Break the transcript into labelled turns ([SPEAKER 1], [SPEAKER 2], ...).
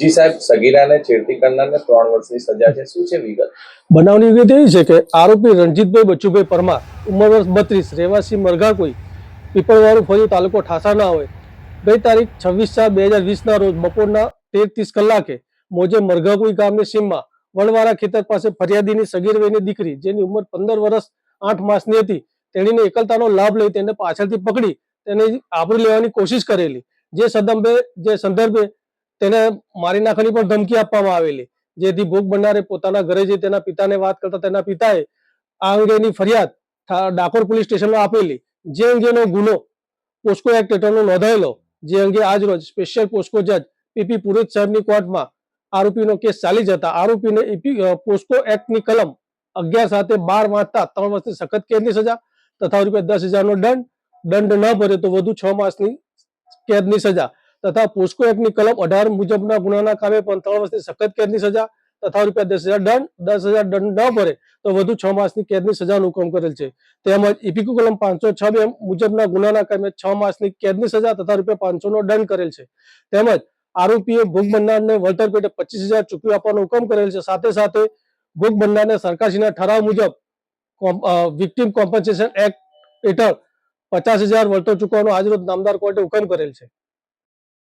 [SPEAKER 1] જી સાહેબ, સગીરાને છેડતી કરનારને ત્રણ વર્ષની સજા છે. શું છે વિગત?
[SPEAKER 2] બનાવની વિગત એવી છે કે આરોપી રણજીતભાઈ બચુભાઈ પરમાર, ઉંમર વર્ષ બત્રીસ, રહેવાસી મરઘા કોઈ પીપળવાળું ફળિયું તાલુકો ઠાસા હોય. ગઈ તારીખ છવ્વીસ ચાર બે હજાર વીસના રોજ બપોરના તેર ત્રીસ કલાકે મોજે મરઘાકુઈ ગામની સીમમાં વણવાળા ખેતર પાસે ફરિયાદીની સગીર વયની દીકરી, જેની ઉંમર પંદર વર્ષ આઠ માસની હતી, તેણીને એકલતાનો લાભ લઈ તેને પાછળથી પકડી, તેને આવરી લેવાની કોશિશ કરેલી. જે સદંભે જે સંદર્ભે તેને મારી નાખવાની પણ ધમકી આપવામાં આવેલી. જેથી ભોગ બનનારે પોતાના ઘરે જઈ તેના પિતાને વાત કરતા તેના પિતાએ આ અંગેની ફરિયાદ ડાકોર પોલીસ સ્ટેશનમાં આપેલી. જે અંગેનો ગુનો પોસ્કો એક્ટ હેઠળનો નોંધાયેલો, જે અંગે આજ રોજ સ્પેશિયલ પોસ્કો જજ પીપી પુરોહિત સાહેબની કોર્ટમાં આરોપીનો કેસ ચાલી જતા આરોપીને પોસ્કો એક્ટની કલમ અગિયાર સાથે બાર વાંચતા ત્રણ વર્ષની સખત કેદની સજા તથા રૂપિયા દસ હજારનો દંડ. દંડ ન ભરે તો વધુ છ માસની કેદની સજા. તથા પોસ્કો એક્ટની કલમ અઢાર મુજબના ગુનાના કામે પણ ત્રણ વર્ષની સખત કેદની સજા તથા રૂપિયા દસ હજાર દંડ, દસ હજાર દંડ ન ભરે તો વધુ છ માસની કેદની સજાનો હુકમ કરેલ છે. તેમજ ઇપિકો કલમ પાંચસો છ બે મુજબના ગુનાના કામે છ માસની કેદની સજા તથા રૂપિયા પાંચસો નો દંડ કરેલ છે. તેમજ આરોપીએ ભોગ બનનારને વળતર પેટે પચીસ હજાર ચૂકવી આપવાનો હુકમ કરેલ છે. સાથે સાથે ભોગ બનનારને સરકારશ્રીના ઠરાવ મુજબ વિક્ટિમ કોમ્પન્સેશન એક્ટ હેઠળ પચાસ હજાર વળતર ચૂકવવાનો આજરોજ નામદાર કોર્ટે હુકમ કરેલ છે.